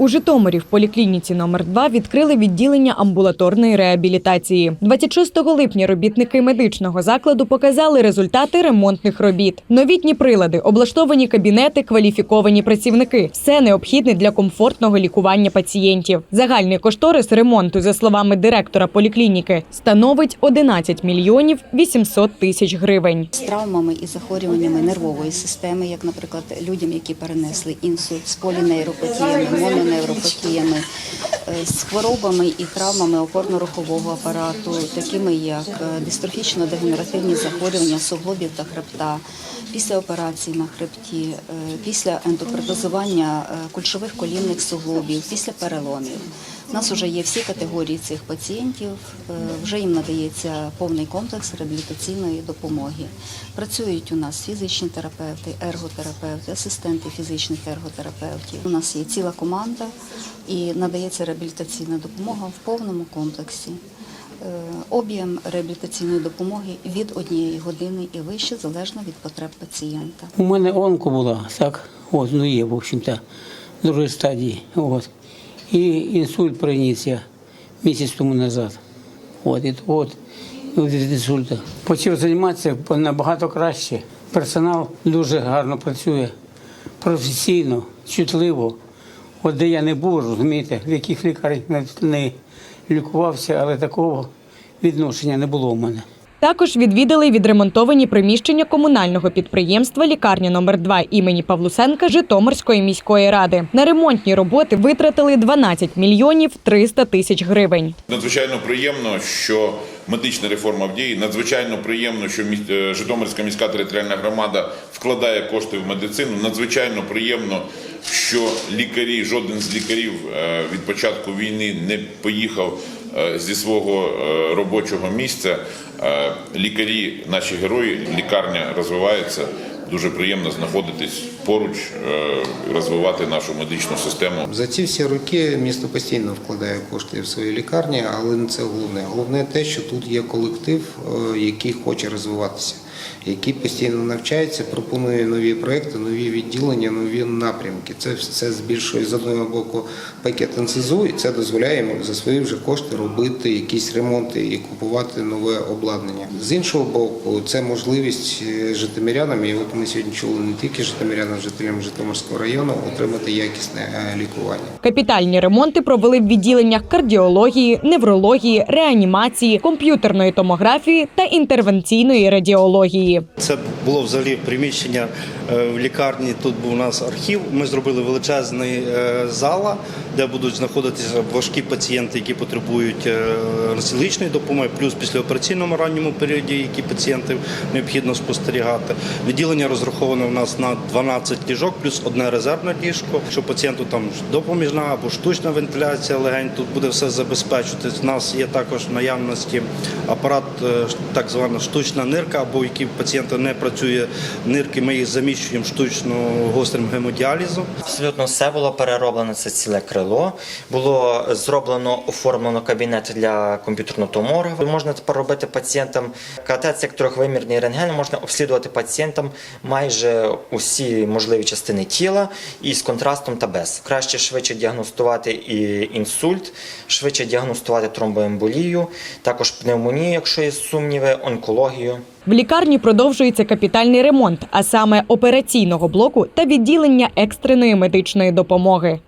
У Житомирі в поліклініці номер 2 відкрили відділення амбулаторної реабілітації. 26 липня робітники медичного закладу показали результати ремонтних робіт. Новітні прилади, облаштовані кабінети, кваліфіковані працівники. Все необхідне для комфортного лікування пацієнтів. Загальний кошторис ремонту, за словами директора поліклініки, становить 11 мільйонів 800 тисяч гривень. з травмами і захворюваннями нервової системи, як, наприклад, людям, які перенесли інсульт з полінейропатіями, мононевропатіями, е, з хворобами і травмами опорно-рухового апарату, такими як е, дистрофічно-дегенеративні захворювання суглобів та хребта, після операції на хребті, е, після ендопротезування кульшових колінних суглобів, після переломів. У нас вже є всі категорії цих пацієнтів, е, вже їм надається повний комплекс реабілітаційної допомоги. Працюють у нас фізичні терапевти, ерготерапевти, асистенти фізичних ерготерапевтів. У нас є ціла команда і надається реабілітаційна допомога в повному комплексі. Е, Об'єм реабілітаційної допомоги від однієї години і вище, залежно від потреб пацієнта. У мене онко була, так, от, ну є, в общем-то, другої стадії. От. І інсульт принісся місяць тому назад. От, і от, від інсульту. Почав займатися набагато краще. Персонал дуже гарно працює, професійно, чутливо. От де я не був, розумієте, в яких лікарнях не лікувався, але такого відношення не було у мене. Також відвідали відремонтовані приміщення комунального підприємства лікарня номер 2 імені Павлусенка Житомирської міської ради. На ремонтні роботи витратили 12 мільйонів 300 тисяч гривень. Надзвичайно приємно, що медична реформа в дії. Надзвичайно приємно, що е, Житомирська міська територіальна громада вкладає кошти в медицину. Надзвичайно приємно, що лікарі, жоден з лікарів е, від початку війни не поїхав е, зі свого робочого місця. Лікарі, наші герої, лікарня розвивається. Дуже приємно знаходитись поруч, е, розвивати нашу медичну систему. За ці всі роки місто постійно вкладає кошти в свої лікарні, але не це головне. Головне те, що тут є колектив, е, який хоче розвиватися, який постійно навчається, пропонує нові проекти, нові відділення, нові напрямки. Це все збільшує з одного боку пакет НСЗУ, і це дозволяє йому за свої вже кошти робити якісь ремонти і купувати нове обладнання. З іншого боку, це можливість е, житомирянам, і от ми сьогодні чули не тільки житомирянам, жителям Житомирського району, отримати якісне е, лікування. Капітальні ремонти провели в відділеннях кардіології, неврології, реанімації, комп'ютерної томографії та інтервенційної радіології. Це було взагалі приміщення е, в лікарні. Тут був у нас архів. Ми зробили величезний е, зала, де будуть знаходитися важкі пацієнти, які потребують е, допомоги, плюс післяопераційному ранньому періоді, які пацієнтів необхідно спостерігати. Відділення розраховане у нас на 12 ліжок, плюс одне резервне ліжко. Що пацієнту там допоміжна або штучна вентиляція легень, тут буде все забезпечувати. У нас є також наявності апарат, так звана штучна нирка, або які в пацієнта не працює нирки, ми їх заміщуємо штучно гострим гемодіалізом. Абсолютно все було перероблено. Це ціле крило. Було зроблено оформлено кабінет для комп'ютерного томографа. Можна тепер робити пацієнтам КТ, як трьохвимірний рентген. Можна обслідувати пацієнтам майже усі можливі частини тіла і з контрастом та без. Краще швидше діагностувати і інсульт, швидше діагностувати тромбоемболію, також пневмонію, якщо є сумніви, онкологію. В лікарні продовжується капітальний ремонт, а саме операційного блоку та відділення екстреної медичної допомоги.